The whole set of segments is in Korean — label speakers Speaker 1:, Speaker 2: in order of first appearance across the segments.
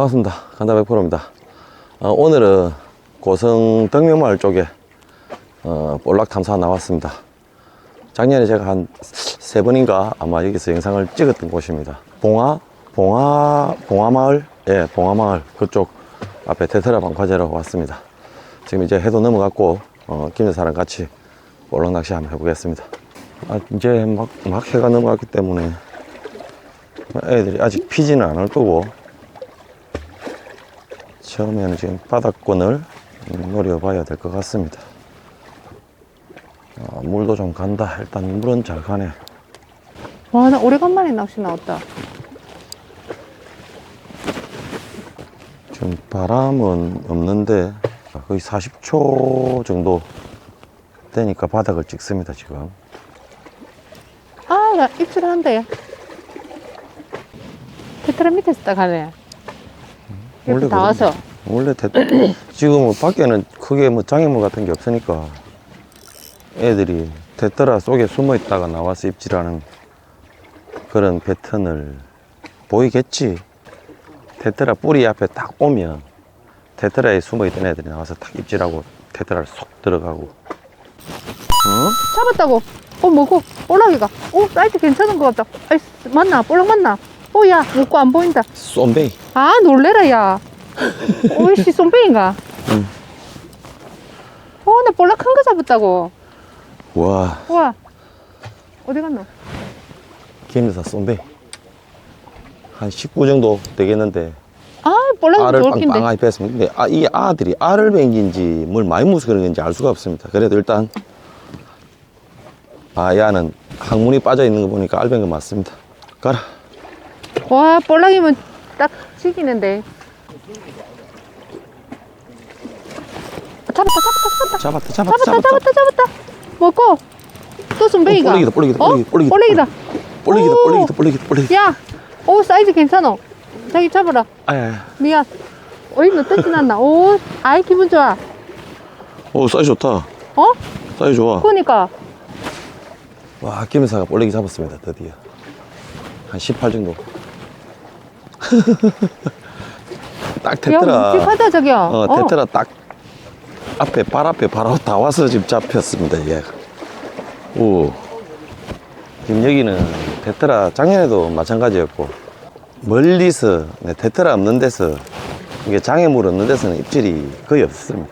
Speaker 1: 반갑습니다. 간다 100%입니다. 어, 오늘은 고성 덕명마을 쪽에 어, 볼락 탐사 나왔습니다. 작년에 제가 한 세 번인가 아마 여기서 영상을 찍었던 곳입니다. 봉화, 봉화, 봉화마을? 예, 봉화마을 그쪽 앞에 테트라 방파제로 왔습니다. 지금 이제 해도 넘어갔고, 어, 김여사랑 같이 볼락 낚시 한번 해보겠습니다. 아, 이제 막, 막 해가 넘어갔기 때문에 애들이 아직 피지는 않을 거고, 처음에는 지금 바닥권을 음, 노려봐야 될 것 같습니다. 아, 물도 좀 간다. 일단 물은 잘 가네.
Speaker 2: 와, 나 오래간만에 낚시 나왔다.
Speaker 1: 지금 바람은 없는데 거의 40초 정도 되니까 바닥을 찍습니다, 지금.
Speaker 2: 아, 나 입질한데. 테트라 밑에서 딱 가네. 이렇게 다 와서.
Speaker 1: 원래 대, 지금 뭐 밖에는 크게 뭐 장애물 같은 게 없으니까 애들이 대떠라 속에 숨어 있다가 나와서 입질하는 그런 패턴을 보이겠지. 대떠라 뿌리 앞에 딱 오면 대떠라에 숨어 있던 애들이 나와서 딱 입질하고 대떠라를 쏙 들어가고. 어?
Speaker 2: 잡았다고. 어, 뭐고? 볼락이가. 오, 사이즈 괜찮은 것 같다. 아이, 맞나? 볼락 맞나? 오, 야, 먹고 안 보인다.
Speaker 1: 쏨베이.
Speaker 2: 아, 놀래라, 야. 오이씨, 쏨뱅인가?
Speaker 1: 응.
Speaker 2: 어, 나 볼락 큰거 잡았다고.
Speaker 1: 와,
Speaker 2: 우와. 어디 갔노?
Speaker 1: 김여사 쏨베이. 한 19 정도 되겠는데
Speaker 2: 아, 볼락이
Speaker 1: 알을
Speaker 2: 좋을 낀데.
Speaker 1: 빵빵하게 뺐습니다. 근데 아, 이 아들이 알을 뱅긴지 뭘 많이 무서 그런 건지 알 수가 없습니다. 그래도 일단 아, 야는 항문이 빠져 있는 거 보니까 알뱅거 맞습니다. 가라.
Speaker 2: 와, 볼락이면 딱 지기는데. 잡았다, 잡았다, 잡았다.
Speaker 1: 잡았다, 잡았다,
Speaker 2: 잡았다, 잡았다, 잡았다. 먹고. 또 손뱅이가.
Speaker 1: 어, 볼락이다, 볼락이다,
Speaker 2: 어?
Speaker 1: 볼락이다, 볼락이다.
Speaker 2: 볼락이다.
Speaker 1: 볼리기다,
Speaker 2: 오.
Speaker 1: 볼리기다, 볼리기다, 볼리기다.
Speaker 2: 야, 오, 사이즈 괜찮어. 자기 잡아라.
Speaker 1: 아야,
Speaker 2: 미안. 어이, 너 뜯진 않나? 오, 아이, 기분 좋아.
Speaker 1: 오, 사이즈 좋다.
Speaker 2: 어?
Speaker 1: 사이즈 좋아.
Speaker 2: 그러니까.
Speaker 1: 와, 김여사가 볼리기 잡았습니다, 드디어. 한 18 정도. 딱
Speaker 2: 야,
Speaker 1: 테트라.
Speaker 2: 묵직하다, 저기야.
Speaker 1: 어, 테트라 딱 앞에, 발 앞에 바로 다 와서 지금 잡혔습니다, 얘. 오. 지금 여기는 테트라 작년에도 마찬가지였고, 멀리서, 네, 테트라 없는 데서, 이게 장애물 없는 데서는 입질이 거의 없습니다.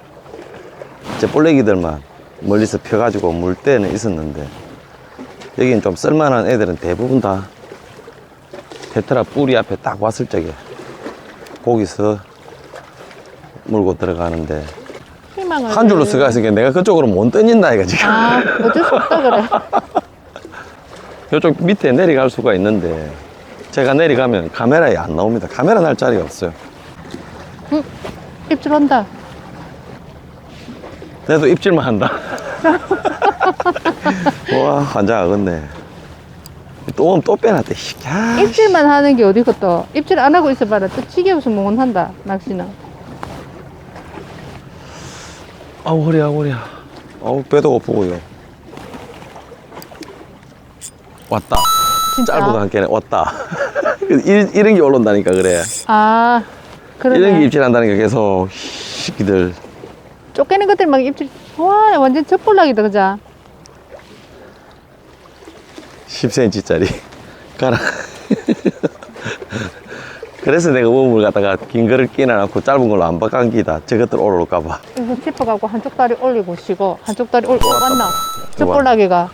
Speaker 1: 제 볼레기들만 멀리서 펴가지고 물 때는 있었는데, 여기는 좀 쓸만한 애들은 대부분 다 테트라 뿌리 앞에 딱 왔을 적에 거기서 물고 들어가는데
Speaker 2: 희망을.
Speaker 1: 한 줄로 쓰가 있으니까 내가 그쪽으로 못 던진다 이가 지금
Speaker 2: 아, 어쩔 수 없다, 그래.
Speaker 1: 이쪽 밑에 내려갈 수가 있는데 제가 내려가면 카메라에 안 나옵니다 카메라 날 자리가 없어요
Speaker 2: 응, 입질 온다.
Speaker 1: 그래도 입질만 한다 와 환장하겠네 또 또 빼놨대 야,
Speaker 2: 입질만 하는 게 어디 겠또 입질 안 하고 있어봐라. 또 치기 없으면 못 한다, 낚시는.
Speaker 1: 아우 허리야 허리야 아우 배도 고프고요 왔다
Speaker 2: 진짜.
Speaker 1: 짧은 거한 개네 왔다 이런, 이런 게 올라온다니까 그래
Speaker 2: 아,
Speaker 1: 이런 게
Speaker 2: 그러네.
Speaker 1: 입질한다니까 계속 새끼들
Speaker 2: 쫓기는 것들 막 입질. 와, 완전 젖볼락이다, 그자?
Speaker 1: 10cm 짜리 가라 그래서 내가 우물 갖다가 긴 거를 끼놔놓고 짧은 걸로 안 바꿔기다 저것들 오를까봐
Speaker 2: 이거 짚어 갖고 한쪽 다리 올리고 쉬고, 한쪽 다리 올리고, 맞나?
Speaker 1: 왔다.
Speaker 2: 젖볼락이가.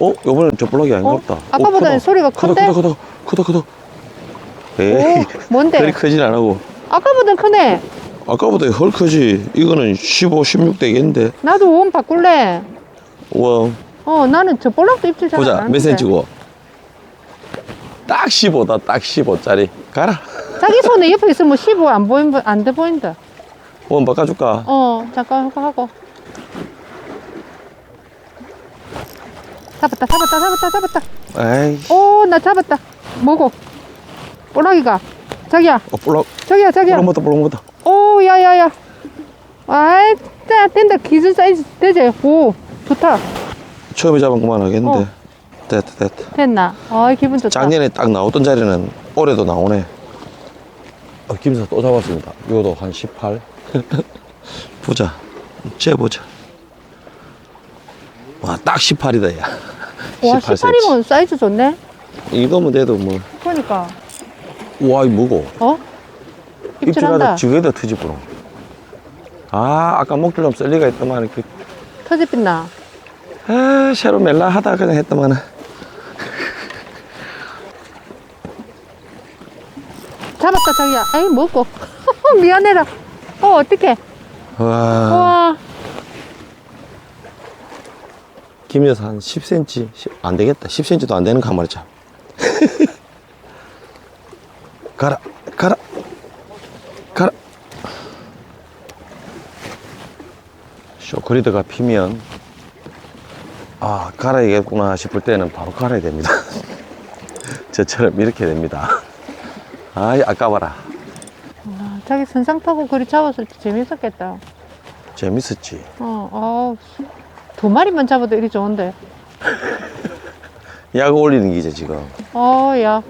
Speaker 1: 어? 요번엔 저 블럭이 아닌가
Speaker 2: 어?
Speaker 1: 보다
Speaker 2: 아까보다는 소리가 큰데?
Speaker 1: 크다 크다 크다 크다 에이
Speaker 2: 오, 뭔데?
Speaker 1: 그리 크진 안 하고
Speaker 2: 아까보단 크네.
Speaker 1: 아까보다 헐 크지 이거는 15, 16 되겠는데
Speaker 2: 나도 원 바꿀래.
Speaker 1: 우와
Speaker 2: 어, 나는 젖볼락도 입질 잘안
Speaker 1: 보자
Speaker 2: 하는데.
Speaker 1: 몇 센치고 딱 15다 딱 15짜리 가라
Speaker 2: 자기 손에 옆에 있으면 15안 보인, 안돼 보인다.
Speaker 1: 원 바꿔줄까
Speaker 2: 어, 잠깐 하고 하고. 잡았다, 잡았다, 잡았다, 잡았다.
Speaker 1: 에이
Speaker 2: 오, 나 잡았다. 뭐고? 볼락이가. 자기야,
Speaker 1: 어 볼락
Speaker 2: 저기야, 저기야.
Speaker 1: 볼락 못다 볼락 못다
Speaker 2: 오, 야, 야, 야. 아이, 다 된다. 기준 사이즈 되지? 오, 좋다.
Speaker 1: 처음에 잡은 것만 하겠는데
Speaker 2: 어.
Speaker 1: 됐다 됐다
Speaker 2: 됐나? 아이, 기분 좋다.
Speaker 1: 작년에 딱 나오던 자리는 올해도 나오네 어, 김사 또 잡았습니다. 이것도 한 18. 보자. 재보자. 와, 딱 18이다, 야.
Speaker 2: 와
Speaker 1: 18
Speaker 2: 18이면 사이즈 좋네
Speaker 1: 이거면 돼도 뭐.
Speaker 2: 그러니까
Speaker 1: 와, 이 뭐고?
Speaker 2: 어?
Speaker 1: 입질하다
Speaker 2: 입질한다
Speaker 1: 지게다 트집으로. 아, 아까 목줄 좀 썰리가 있더만, 그,
Speaker 2: 터집빛나
Speaker 1: 아, 새로 멜라 하다 그냥 했더만.
Speaker 2: 잡았다 자기야 아이 먹고 미안해라 어 어떡해
Speaker 1: 와,
Speaker 2: 와
Speaker 1: 김 여사 한 10cm, 안 되겠다. 10cm도 안 되는 가마리 잡. 가라, 가라, 가라. 쇼크리드가 피면, 아, 갈아야겠구나 싶을 때는 바로 갈아야 됩니다. 저처럼 이렇게 됩니다. 아이, 아까워라.
Speaker 2: 아, 자기 선상 타고 그리 잡았을 때 재밌었겠다
Speaker 1: 재밌었지.
Speaker 2: 어, 어, 두 마리만 잡아도 이리 좋은데
Speaker 1: 약 올리는 기제 지금.
Speaker 2: 어, 야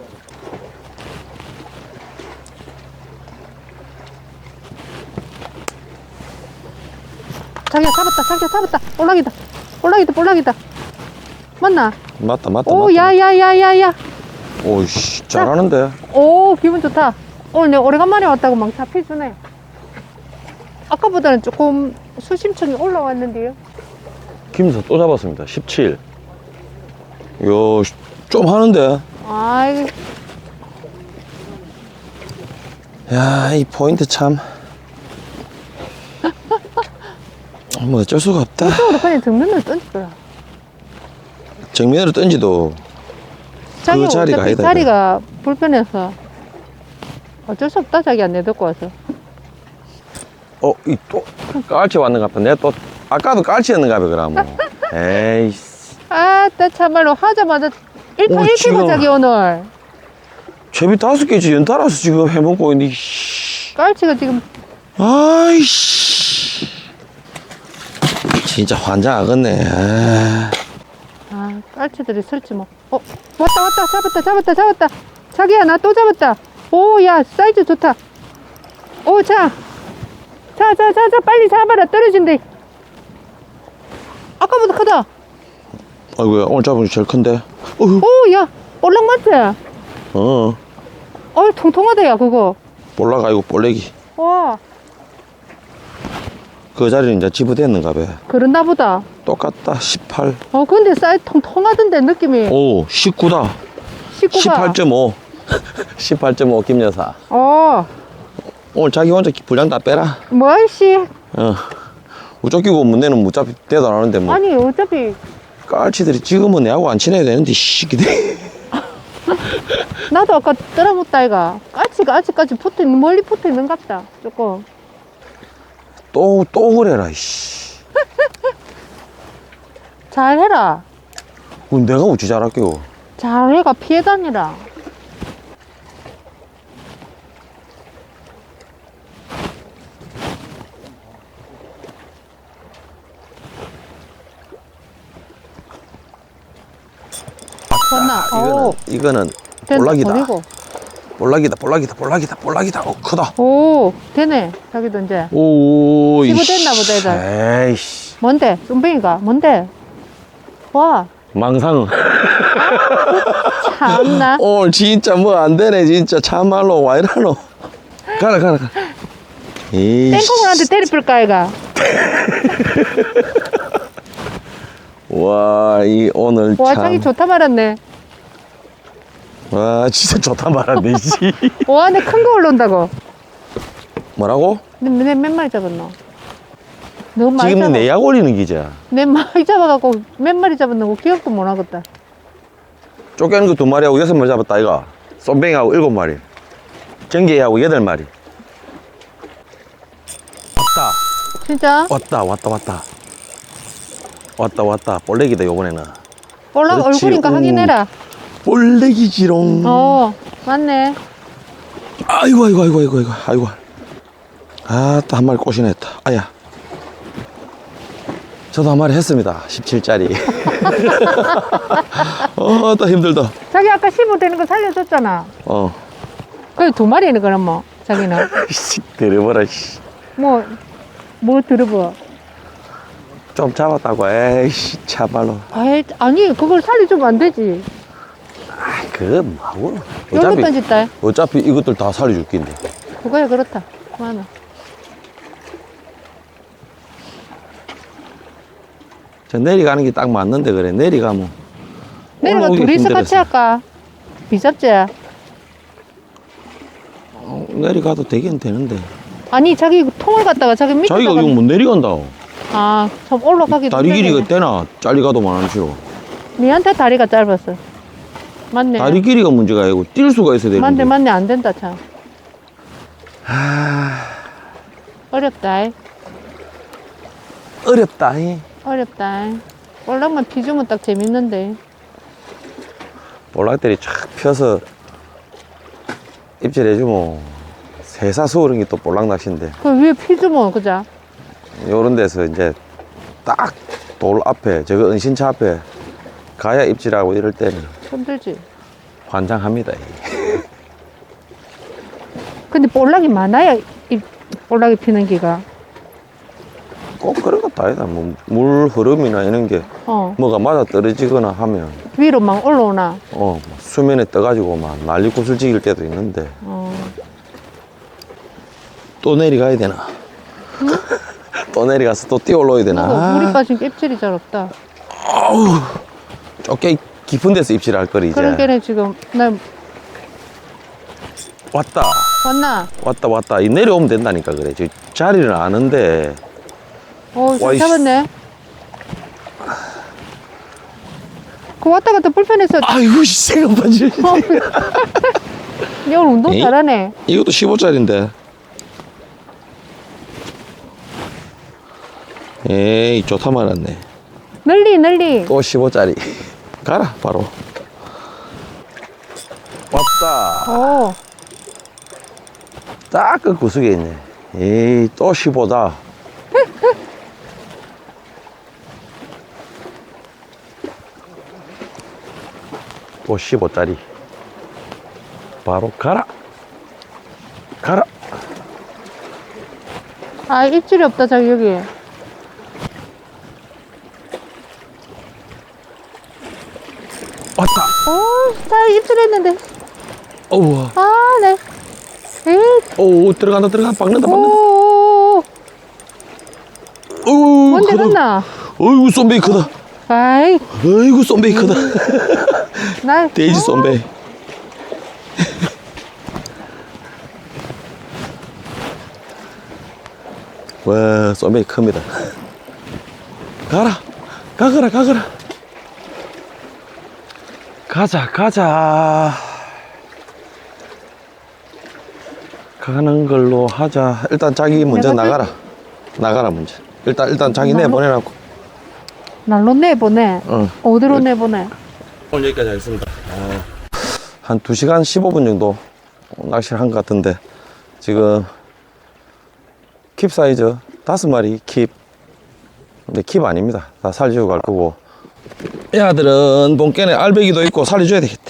Speaker 2: 자기야 잡았다 자기야 잡았다 볼락이다 볼락이다 볼락이다 맞나?
Speaker 1: 맞다, 맞다,
Speaker 2: 오
Speaker 1: 맞다.
Speaker 2: 야야야야야
Speaker 1: 오이씨, 잘하는데.
Speaker 2: 오 기분 좋다 오늘 내가 오래간만에 왔다고 막 잡혀주네 아까보다는 조금 수심층이 올라왔는데요
Speaker 1: 김서 또 잡았습니다. 17. 요, 좀 하는데.
Speaker 2: 아이
Speaker 1: 야, 이 포인트 참. 뭐 어쩔 수가 없다.
Speaker 2: 이쪽으로 그냥 정면으로 거야
Speaker 1: 정면으로 던지도
Speaker 2: 자기가
Speaker 1: 자리가
Speaker 2: 어차피
Speaker 1: 아니다,
Speaker 2: 자리가 불편해서 어쩔 수 없다 자기야 내 듣고 와서
Speaker 1: 어, 이 또 깔치 왔는가 봐. 내가 또 아까도 깔치였는가 봐 그러면. 에이씨.
Speaker 2: 아따 참말로 하자마자 1파
Speaker 1: 오,
Speaker 2: 1피고
Speaker 1: 지금.
Speaker 2: 자기 오늘
Speaker 1: 제비 다섯 개지 연달아서 지금 해먹고 있는데. 씨.
Speaker 2: 깔치가 지금
Speaker 1: 아이씨. 진짜 환장하겠네. 아.
Speaker 2: 아 깔치들이 설치 뭐 어, 왔다 왔다 잡았다 잡았다 잡았다 자기야 나 또 잡았다 오 야 사이즈 좋다 오 자 자 자 자 자 빨리 잡아라 떨어진대 아까보다 크다
Speaker 1: 아이고야 오늘 잡은 게 제일 큰데. 어휴.
Speaker 2: 오야 볼락 맞지?
Speaker 1: 어.
Speaker 2: 어 통통하다 야 그거
Speaker 1: 볼라가 이고 볼래기.
Speaker 2: 와
Speaker 1: 그 자리는 이제 지부됐는가 봐.
Speaker 2: 그런가 보다
Speaker 1: 똑같다. 18.
Speaker 2: 어 근데 사이즈 통통하던데 느낌이
Speaker 1: 오, 19다.
Speaker 2: 19가
Speaker 1: 18.5. 18.5 김여사.
Speaker 2: 어
Speaker 1: 오늘 자기 혼자 분량 다 빼라.
Speaker 2: 뭐이씨
Speaker 1: 어. 우쫓기고 문내는 무잡히 대도 안 하는데 뭐.
Speaker 2: 아니 어차피
Speaker 1: 깔치들이 지금은 내하고 안 친해야 되는데, 씨기들이.
Speaker 2: 나도 아까 떨어먹다 이가 까치가 아직까지 붙어 있는 멀리 붙어 있는 갑다 조금
Speaker 1: 또, 또 그래라, 씨.
Speaker 2: 잘해라
Speaker 1: 그 내가 어찌 잘할게요.
Speaker 2: 잘해가 피해 다니라 됐나?
Speaker 1: 이거는,
Speaker 2: 오,
Speaker 1: 이거는
Speaker 2: 됐나?
Speaker 1: 볼락이다.
Speaker 2: 버리고.
Speaker 1: 볼락이다, 볼락이다, 볼락이다, 볼락이다. 어, 크다.
Speaker 2: 오 되네 자기도 이제
Speaker 1: 오,
Speaker 2: 지부됐나
Speaker 1: 이씨.
Speaker 2: 보다,
Speaker 1: 에이씨.
Speaker 2: 뭔데? 쏨뱅이가 뭔데? 와
Speaker 1: 망상.
Speaker 2: 참나
Speaker 1: 오늘 진짜 뭐 안 되네, 진짜. 참말로, 와 이러노. 가라, 가라, 가라. 이씨.
Speaker 2: 땡콩을한테 때려볼까 이가
Speaker 1: 와, 이 오늘
Speaker 2: 와
Speaker 1: 참.
Speaker 2: 자기 좋다 말았네
Speaker 1: 와, 진짜 좋다 말았네, 씨.
Speaker 2: 와내큰거 올라온다고
Speaker 1: 뭐라고?
Speaker 2: 내몇 마리 잡았노? 너무 많이
Speaker 1: 지금
Speaker 2: 잡아
Speaker 1: 내 약 올리는 기자.
Speaker 2: 내 많이 잡아갖고 몇 마리 잡았노 기억도 못 하겠다
Speaker 1: 쫓겨는 거 두 마리하고 여섯 마리 잡았다, 이가. 쏨뱅이하고 일곱 마리. 전개하고 여덟 마리. 왔다.
Speaker 2: 진짜?
Speaker 1: 왔다, 왔다, 왔다. 왔다, 왔다. 볼래기다, 요번에는.
Speaker 2: 올라
Speaker 1: 그렇지.
Speaker 2: 얼굴인가
Speaker 1: 오.
Speaker 2: 확인해라
Speaker 1: 볼래기지롱.
Speaker 2: 어 맞네
Speaker 1: 아이고, 아이고, 아이고, 아이고, 아이고, 아이고. 아, 또 한 마리 꼬시네, 했다. 아야. 저도 한 마리 했습니다. 17짜리. 어, 또 힘들다.
Speaker 2: 자기 아까 15 되는 거 살려줬잖아
Speaker 1: 어.
Speaker 2: 그래 두 마리는 그럼 뭐 자기는.
Speaker 1: 씨, 들어보라, 씨.
Speaker 2: 뭐, 뭐 들어봐.
Speaker 1: 좀 잡았다고, 에이씨, 참말로.
Speaker 2: 아이, 아니, 그걸 살려주면 안 되지.
Speaker 1: 아, 그거 뭐고.
Speaker 2: 열로
Speaker 1: 어차피. 어차피 이것들 다 살려줄 낀데.
Speaker 2: 그거야, 그렇다. 그만아.
Speaker 1: 저 내려가는 게 딱 맞는데, 그래. 내려가면.
Speaker 2: 내려가 둘이서
Speaker 1: 힘들어서.
Speaker 2: 같이 할까? 비잡지?
Speaker 1: 어, 내려가도 되긴 되는데.
Speaker 2: 아니, 자기 통을 갖다가 자기 밑에.
Speaker 1: 자기가 이거 못 내려간다.
Speaker 2: 아, 좀 올라가기도
Speaker 1: 다리 길이가
Speaker 2: 힘들겠네.
Speaker 1: 되나? 잘리가도만 하시오.
Speaker 2: 니한테 다리가 짧았어. 맞네.
Speaker 1: 다리 길이가 문제가 아니고 뛸 수가 있어야 되는데.
Speaker 2: 맞네, 맞네. 안 된다, 참. 어렵다. 이.
Speaker 1: 어렵다. 이.
Speaker 2: 어렵다. 이. 볼락만 피주면 딱 재밌는데.
Speaker 1: 볼락들이 쫙 펴서 입질해주면 그런 게또 볼락 낚시인데
Speaker 2: 그 위에 피주면, 그자?
Speaker 1: 요런 데서 이제 딱 돌 앞에 저거 은신차 앞에 가야 입질하고 이럴 때는
Speaker 2: 힘들지.
Speaker 1: 환장합니다. 이.
Speaker 2: 근데 볼락이 많아야 이 볼락이 피는 기가.
Speaker 1: 꼭 그런 것도 아니다. 뭐 물 흐름이나 이런 게
Speaker 2: 어.
Speaker 1: 뭐가 맞아 떨어지거나 하면
Speaker 2: 위로 막 올라오나.
Speaker 1: 어 수면에 떠가지고 막 난리 구슬지길 때도 있는데
Speaker 2: 어.
Speaker 1: 또 내려가야 되나? 또 내려가서 또 뛰어 올라야 되나?
Speaker 2: 어, 물이
Speaker 1: 아,
Speaker 2: 빠진 게 입질이 잘 없다.
Speaker 1: 아우, 좁게 깊은 데서 입질할 거리 이제.
Speaker 2: 그런 게는 지금, 나
Speaker 1: 왔다,
Speaker 2: 왔나?
Speaker 1: 왔다, 왔다. 이 내려오면 된다니까 그래. 저 자리를 아는데
Speaker 2: 어, 잘. 잡았네. 그 왔다 갔다 불편해서
Speaker 1: 아이고 씨, 생각만
Speaker 2: 지니 오늘 운동
Speaker 1: 에이?
Speaker 2: 잘하네.
Speaker 1: 이것도 15짜리인데. 에이 좋다 말았네.
Speaker 2: 널리 널리.
Speaker 1: 또 15짜리. 가라 바로. 왔다.
Speaker 2: 어.
Speaker 1: 딱그 구석에 있네. 에이, 또 15다. 또 15짜리. 바로 가라. 가라.
Speaker 2: 아 입질이 없다 자기 여기.
Speaker 1: 왔다.
Speaker 2: 어, 자 입질했는데.
Speaker 1: 어우,
Speaker 2: 아 네. 에이.
Speaker 1: 오, 들어간다, 들어간다. 박는다, 박는다.
Speaker 2: 오. 뭔데
Speaker 1: 크다.
Speaker 2: 갔나?
Speaker 1: 어이구, 쏨베이 크다.
Speaker 2: 아이
Speaker 1: 어이구, 쏨베이 크다.
Speaker 2: 나.
Speaker 1: 돼지 쏨베이. 와, 쏨베이 큽니다. 가라. 가거라, 가거라. 가자, 가자. 가는 걸로 하자. 일단 자기 먼저
Speaker 2: 내가
Speaker 1: 나가라. 나가라, 먼저. 일단, 일단 자기
Speaker 2: 나가?
Speaker 1: 내보내놓고.
Speaker 2: 날로 내보내.
Speaker 1: 응.
Speaker 2: 어디로 내보내?
Speaker 1: 오늘 여기까지 하겠습니다. 한 2시간 15분 정도 낚시를 한 것 같은데 지금 킵 사이즈 다섯 마리 킵 근데 킵 아닙니다. 다 살려주고 갈 거고 얘들은 본께에 알배기도 있고 살려줘야 되겠다.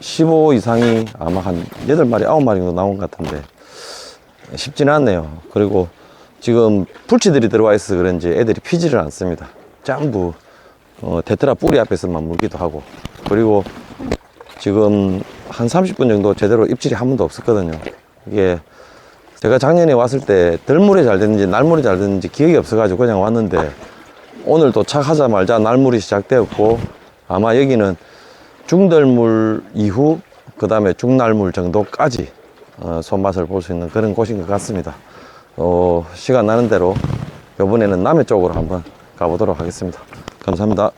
Speaker 1: (15) 이상이 아마 한 여덟 마리 아홉 마리 정도 나온 것 같은데 쉽지는 않네요. 그리고 지금 풀치들이 들어와 있어서 그런지 애들이 피지를 않습니다. 전부 어, 테트라 뿌리 앞에서만 물기도 하고 그리고 지금 한 30분 정도 제대로 입질이 한 번도 없었거든요. 이게 제가 작년에 왔을 때 들물이 잘 됐는지 날물이 잘 됐는지 기억이 없어가지고 그냥 왔는데 오늘 도착하자마자 날물이 시작되었고 아마 여기는 중들물 이후 그 다음에 중날물 정도까지 어, 손맛을 볼 수 있는 그런 곳인 것 같습니다. 어, 시간 나는 대로 이번에는 남해 쪽으로 한번 가보도록 하겠습니다. 감사합니다.